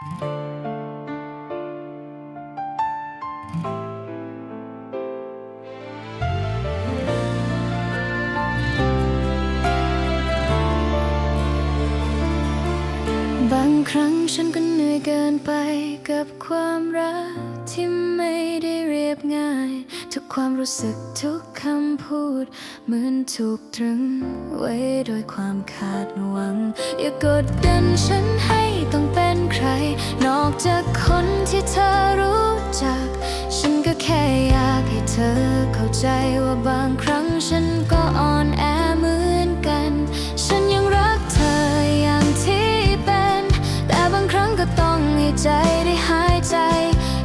บางครั้งฉันก็เหนื่อยเกินไปกับความรักที่ไม่ได้เรียบง่าย ทุกความรู้สึกทุกคำพูด เหมือนถูกตรึงไว้โดยความคาดหวัง อย่ากดดันฉันให้ อเข้าใจว่าบางครั้งฉันก็อ่อนแอเหมือนกัน ฉันยังรักเธออย่างที่เป็น แต่บางครั้งก็ต้องให้ใจได้หายใจ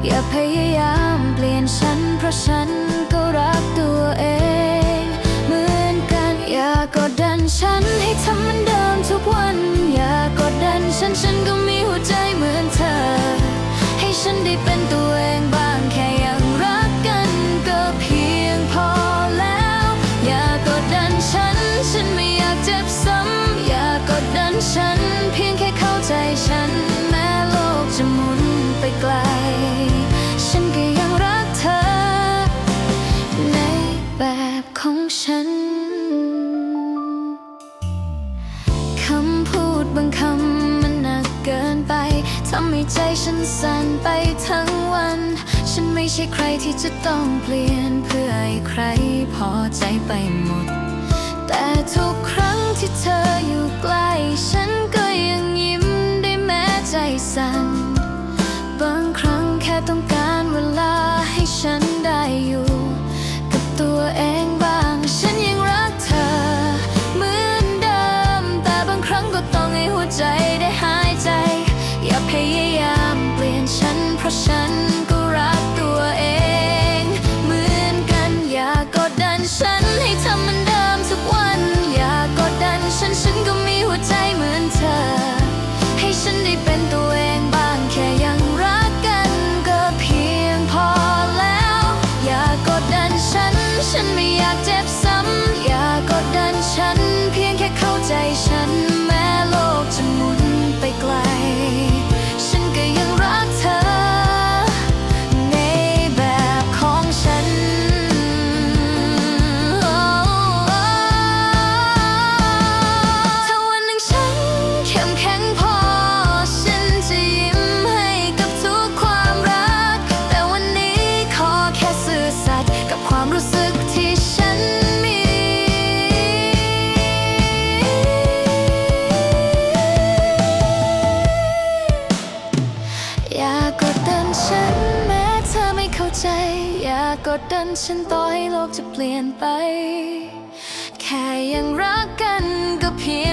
อย่าพยายามเปลี่ยนฉัน เพราะฉันก็รักตัวเอง เหมือนกัน อย่ากดดันฉันให้ทำเหมือนเดิมทุกวัน อย่ากดดันฉันฉันก็มีหัวใจเหมือนเธอ ให้ฉันได้เป็นตัว บของฉัน คำพูดบางคำมันหนักเกินไป ทำให้ใจฉันสั่นไปทั้งวัน ฉันไม่ใช่ใครที่จะต้องเปลี่ยนเพื่อให้ใครพอใจไปหมด แต่ทุกครั้งที่เธออยู่ใกล้ ฉันก็ยังยิ้มได้แม้ใจสั่น บางครั้งแค่ต้องการเวลาให้ฉันได้อยู่ อย่ากดดันฉันต่อให้โลกจะเปลี่ยนไป แค่ยังรักกันก็เพียง